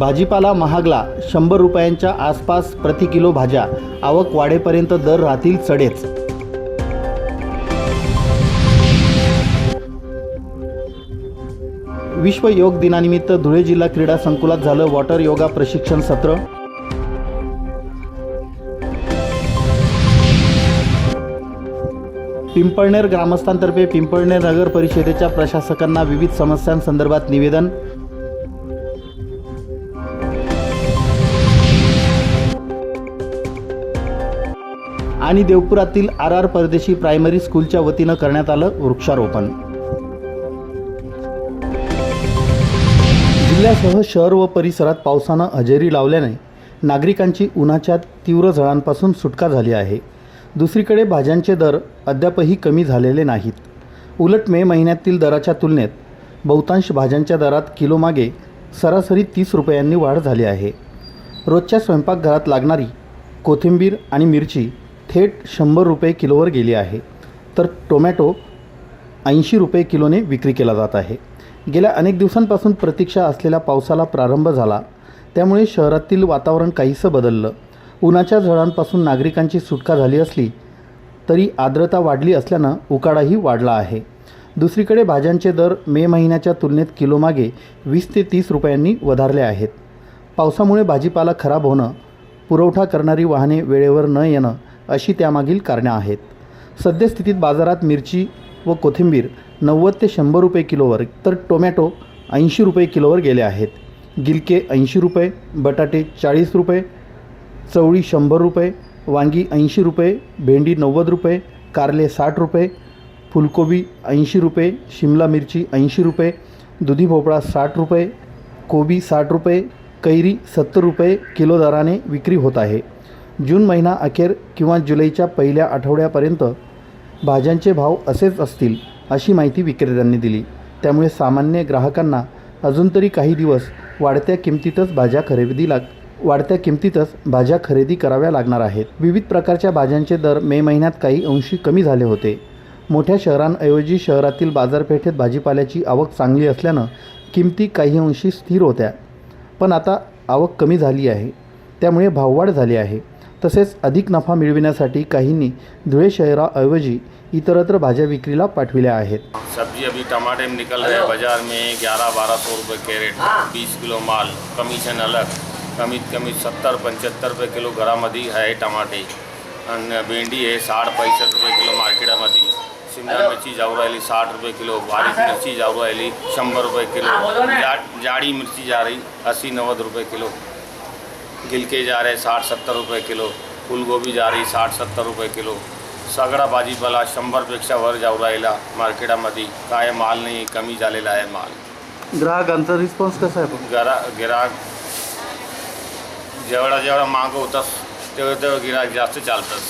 भाजीपाला महागला शंभर रुपयांच्या आसपास प्रति किलो भाज्या आवक वाढेपर्यंत दर राहतील चढेच विश्व योग दिनानिमित्त धुळे जिल्हा क्रीडा संकुलात झालं वॉटर योगा प्रशिक्षण सत्र. पिंपळनेर ग्रामस्थांतर्फे पिंपळनेर नगर परिषदेच्या प्रशासकांना विविध समस्यांसंदर्भात निवेदन. आणि देवपुरातील आर आर परदेशी प्रायमरी स्कूलच्या वतीनं करण्यात आलं वृक्षारोपण. जिल्ह्यासह शहर व परिसरात पावसानं हजेरी लावल्याने नागरिकांची उन्हाच्या तीव्र झळांपासून सुटका झाली आहे. दुसरीकडे भाज्यांचे दर अद्यापही कमी झालेले नाहीत. उलट मे महिन्यातील दराच्या तुलनेत बहुतांश भाज्यांच्या दरात किलोमागे सरासरी तीस रुपयांनी वाढ झाली आहे. रोजच्या स्वयंपाकघरात लागणारी कोथिंबीर आणि मिरची थेट शंभर रुपये किलोवर गेली आहे. तर टोमॅटो ऐंशी रुपये किलोने विक्री केला जात आहे. गेल्या अनेक दिवसांपासून प्रतीक्षा असलेल्या पावसाला प्रारंभ झाला. त्यामुळे शहरातील वातावरण काहीसं बदललं. उन्हाच्या झळांपासून नागरिकांची सुटका झाली असली तरी आर्द्रता वाढली असल्यानं उकाडाही वाढला आहे. दुसरीकडे भाज्यांचे दर मे महिन्याच्या तुलनेत किलोमागे वीस ते तीस रुपयांनी वधारले आहेत. पावसामुळे भाजीपाला खराब होणं पुरवठा करणारी वाहने वेळेवर न येणं अशी त्यामागील कारणे आहेत. सद्यस्थितीत बाजारात मिरची व कोथिंबीर नव्वद ते शंभर रुपये किलोवर तर टोमॅटो ऐंशी रुपये किलोवर गेले आहेत. गिलके ऐंशी रुपये बटाटे चाळीस रुपये चवळी शंभर रुपये वांगी ऐंशी रुपये भेंडी नव्वद रुपये कारले साठ रुपये फुलकोबी ऐंशी रुपये शिमला मिरची ऐंशी रुपये दुधी भोपळा साठ रुपये कोबी साठ रुपये कैरी सत्तर रुपये किलो दराने विक्री होत आहे. जून महिना अखेर किंवा जुलैच्या पहिल्या आठवड्यापर्यंत भाज्यांचे भाव असेच असतील अशी माहिती विक्रेत्यांनी दिली. त्यामुळे सामान्य ग्राहकांना अजून तरी काही दिवस वाढत्या किमतीतच भाज्या खरेदी लाग वाढत्या किमतीतच भाज्या खरेदी कराव्या लागणार आहेत. विविध प्रकारच्या भाज्यांचे दर मे महिन्यात काही अंशी कमी झाले होते. मोठ्या शहरांऐवजी शहरातील बाजारपेठेत भाजीपाल्याची आवक चांगली असल्यानं किमती काही अंशी स्थिर होत्या. पण आता आवक कमी झाली आहे. त्यामुळे भाववाढ झाली आहे. तसेच अधिक नफा मिळविण्यासाठी काहींनी धुळे शहराऐवजी इतरत्र भाज्या विक्रीला पाठविल्या आहेत. सब्जी अभी टमाटे में निकल रहे हैं। बाजार में ग्यारह बारह सौ रुपये कैरेट बीस किलो माल कमीशन अलग कमीत कमी सत्तर पंच्याहत्तर रुपये किलो घरामध्ये आहे टमाटे। आणि भेंडी आहे साठ पैंसष्ट रुपये किलो मार्केटामध्ये शिमला मिरची जाऊ राहिली साठ रुपये किलो। बारीक मिरची जाऊ राहिली शंभर रुपये किलो। जा जाडी मिरची जा रही अस्सी नव्वद रुपये किलो। गिलके जा रहे साठ सत्तर रुपये किलो फुलगोबी जा रही साठ सत्तर रुपये किलो। सगळा भाजीपाला शंभरपेक्षा वर जाऊ राहिला मार्केटामध्ये. काय माल नाही कमी झालेला आहे माल. ग्राहकांचा रिस्पॉन्स कसा आहे गरा गिराक जेवढा जेवढा माग होतास तेवढं तेवढं गिराक जास्त चालतंच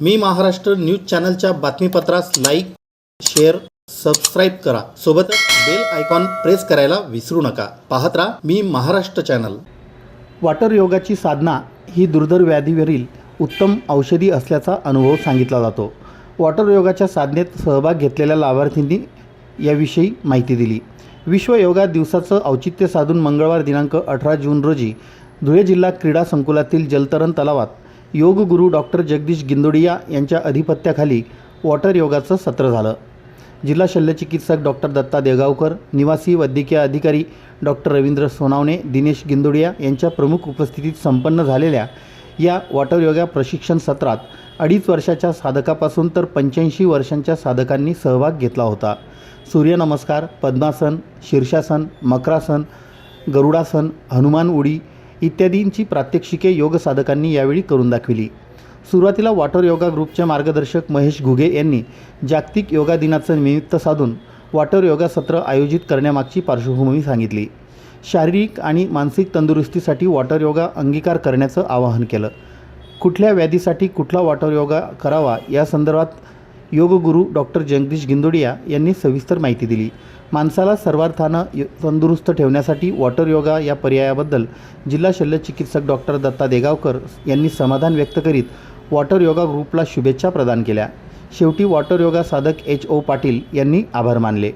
मी महाराष्ट्र न्यूज चॅनलच्या बातमीपत्रास लाईक शेअर सबस्क्राईब करा. सोबतच बेल आयकॉन प्रेस करायला विसरू नका. पाहत राहा मी महाराष्ट्र चॅनल. वॉटर योगाची साधना ही दुर्धर व्याधीवरील उत्तम औषधी असल्याचा अनुभव सांगितला जातो. वॉटर योगाच्या साधनेत सहभाग घेतलेल्या लाभार्थींनी याविषयी माहिती दिली. विश्व योगा दिवसाचं औचित्य साधून मंगळवार दिनांक अठरा जून रोजी धुळे जिल्हा क्रीडा संकुलातील जलतरण तलावात योग गुरु डॉक्टर जगदीश गिंदोडिया यांच्या अधिपत्याखाली वॉटर योगाचं सत्र झालं. जिल्हा शल्यचिकित्सक डॉक्टर दत्ता देगावकर निवासी वैद्यकीय अधिकारी डॉक्टर रवींद्र सोनावणे दिनेश गिंदोडिया यांच्या प्रमुख उपस्थितीत संपन्न झालेल्या या वॉटर योगा प्रशिक्षण सत्रात अडीच वर्षाच्या साधकापासून तर पंच्याऐंशी वर्षांच्या साधकांनी सहभाग घेतला होता. सूर्यनमस्कार पद्मासन शीर्षासन मकरासन गरुडासन हनुमान उडी इत्यादींची प्रात्यक्षिके योग साधकांनी यावेळी करून दाखविली. सुरुवातीला वॉटर योगा ग्रुपचे मार्गदर्शक महेश घुगे यांनी जागतिक योगा दिनाचं निमित्त साधून वॉटर योगा सत्र आयोजित करण्यामागची पार्श्वभूमी सांगितली. शारीरिक आणि मानसिक तंदुरुस्तीसाठी वॉटर योगा अंगीकार करण्याचं आवाहन केलं. कुठल्या व्याधीसाठी कुठला वॉटर योगा करावा या संदर्भात योगगुरू डॉक्टर जगदीश गिंदोडिया यांनी सविस्तर माहिती दिली. माणसाला सर्वार्थानं य- तंदुरुस्त ठेवण्यासाठी वॉटर योगा या पर्यायाबद्दल जिल्हा शल्यचिकित्सक डॉक्टर दत्ता देगावकर यांनी समाधान व्यक्त करीत वॉटर योगा ग्रुपला शुभेच्छा प्रदान केल्या. शेवटी वॉटर योगा साधक एच ओ पाटील यांनी आभार मानले.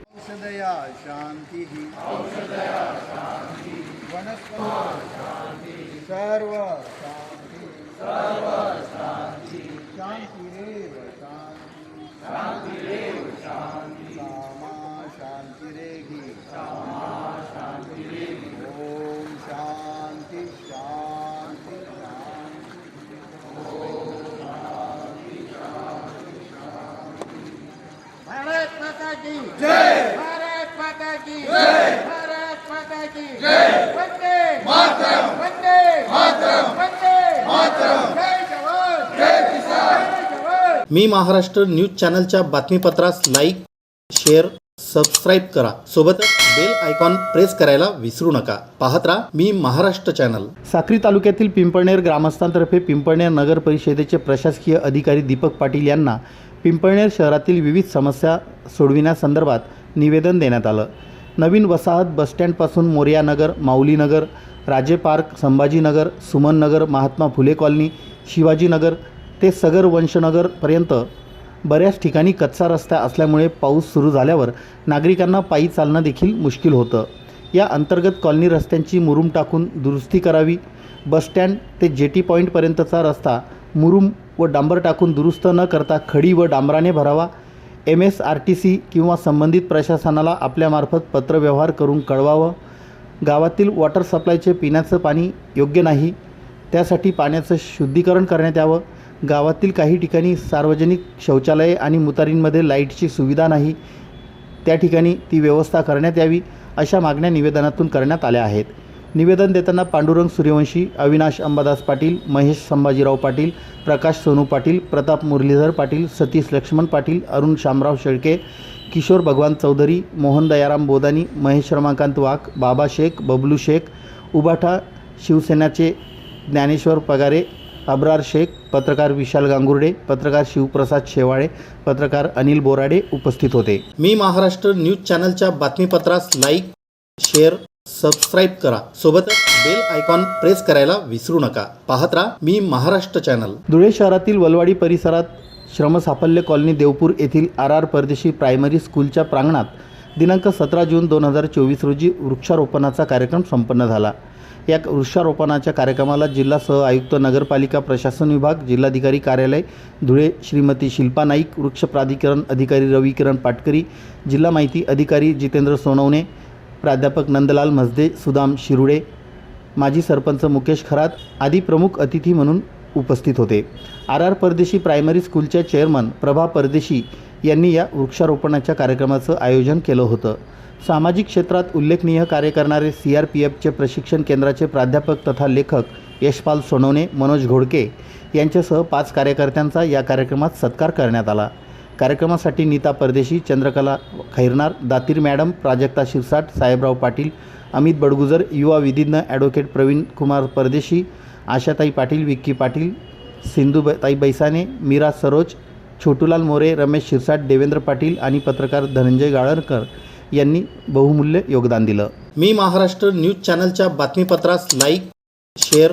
सर्व. की जय। भारत माता की जय। भारत माता की जय। वंदे। मातरम। वंदे। मातरम। वंदे। मातरम। जय जवान। जय किसान। मी महाराष्ट्र न्यूज चॅनलच्या बातमीपत्रास लाईक शेअर सबस्क्राईब करा. सोबतच बेल आयकॉन प्रेस करायला विसरू नका. पाहत राहा मी महाराष्ट्र चॅनल. साक्री तालुक्यातील पिंपळनेर ग्रामस्थांतर्फे पिंपळनेर नगर परिषदेचे प्रशासकीय अधिकारी दीपक पाटील यांना पिंपळनेर शहरातील विविध समस्या सोडविण्यासंदर्भात निवेदन देण्यात आलं. नवीन वसाहत बसस्टँडपासून मोर्यानगर माऊलीनगर राजे पार्क संभाजीनगर सुमननगर महात्मा फुले कॉलनी शिवाजीनगर ते सगर वंशनगरपर्यंत बऱ्याच ठिकाणी कच्चा रस्ता असल्यामुळे पाऊस सुरू झाल्यावर नागरिकांना पायी चालणं देखील मुश्किल होतं. या अंतर्गत कॉलनी रस्त्यांची मुरूम टाकून दुरुस्ती करावी. बसस्टँड ते जेटी पॉईंटपर्यंतचा रस्ता मुरुम व डांबर टाकून दुरुस्त न करता खडी व डांबराने भरावा. M S R T C किंवा संबंधित प्रशासनाला आपल्यामार्फत पत्रव्यवहार करून कळवावं. गावातील वॉटर सप्लायचे पिण्याचं पाणी योग्य नाही त्यासाठी पाण्याचं शुद्धीकरण करण्यात यावं. गावातील काही ठिकाणी सार्वजनिक शौचालये आणि मुतारींमध्ये लाईटची सुविधा नाही त्या ठिकाणी ती व्यवस्था करण्यात यावी अशा मागण्या निवेदनातून करण्यात आल्या आहेत. निवेदन देताना पांडुरंग सूर्यवंशी अविनाश अंबादास पाटील महेश संभाजीराव पाटील प्रकाश सोनू पाटील प्रताप मुरलीधर पाटील सतीश लक्ष्मण पाटील अरुण शामराव शेळके किशोर भगवान चौधरी मोहन दयाराम बोदानी महेश रमाकांत वाघ बाबा शेख बबलू शेख उबाठा शिवसेनाचे ज्ञानेश्वर पगारे अब्रार शेख पत्रकार विशाल गांगुर्डे पत्रकार शिवप्रसाद शेवाळे पत्रकार अनिल बोराडे उपस्थित होते. मी महाराष्ट्र न्यूज चॅनलच्या बातमीपत्रास लाईक शेअर सबस्क्राईब करा. सोबतच बेल आयकॉन प्रेस करायला विसरू नका. पाहत राहा मी महाराष्ट्र चॅनल धुळे शहरातील वलवाडी परिसरात श्रमसाफल्य कॉलनी देवपूर येथील आर आर परदेशी प्रायमरी स्कूलच्या प्रांगणात दिनांक सतरा जून दोन हजार चोवीस रोजी वृक्षारोपणाचा कार्यक्रम संपन्न झाला. या वृक्षारोपणाच्या कार्यक्रमाला जिल्हा सह आयुक्त नगरपालिका प्रशासन विभाग जिल्हाधिकारी कार्यालय धुळे श्रीमती शिल्पा नाईक वृक्ष प्राधिकरण अधिकारी रविकिरण पाटकरी जिल्हा माहिती अधिकारी जितेंद्र सोनवणे प्राध्यापक नंदलाल मजदे सुदाम शिरुडे माजी सरपंच मुकेश खरात आदी प्रमुख अतिथी म्हणून उपस्थित होते. आर आर परदेशी प्रायमरी स्कूलच्या चेअरमन प्रभा परदेशी यांनी या वृक्षारोपणाच्या कार्यक्रमाचं आयोजन केलं होतं. सामाजिक क्षेत्रात उल्लेखनीय कार्य करणारे सी आर पी एफचे प्रशिक्षण केंद्राचे प्राध्यापक तथा लेखक यशपाल सोनवणे मनोज घोडके यांच्यासह पाच कार्यकर्त्यांचा या कार्यक्रमात सत्कार करण्यात आला. कार्यक्रमासाठी नीता परदेशी चंद्रकला खैरनार दातीर मॅडम प्राजक्ता शिरसाट साहेबराव पाटील अमित बडगुजर युवा विधिज्ञ ॲडव्होकेट प्रवीण कुमार परदेशी आशाताई पाटील विक्की पाटील सिंधुताई बैसाने मीरा सरोज छोटूलाल मोरे रमेश शिरसाट देवेंद्र पाटील आणि पत्रकार धनंजय गाळणकर यांनी बहुमूल्य योगदान दिलं. मी महाराष्ट्र न्यूज चॅनलच्या बातमीपत्रास लाईक शेअर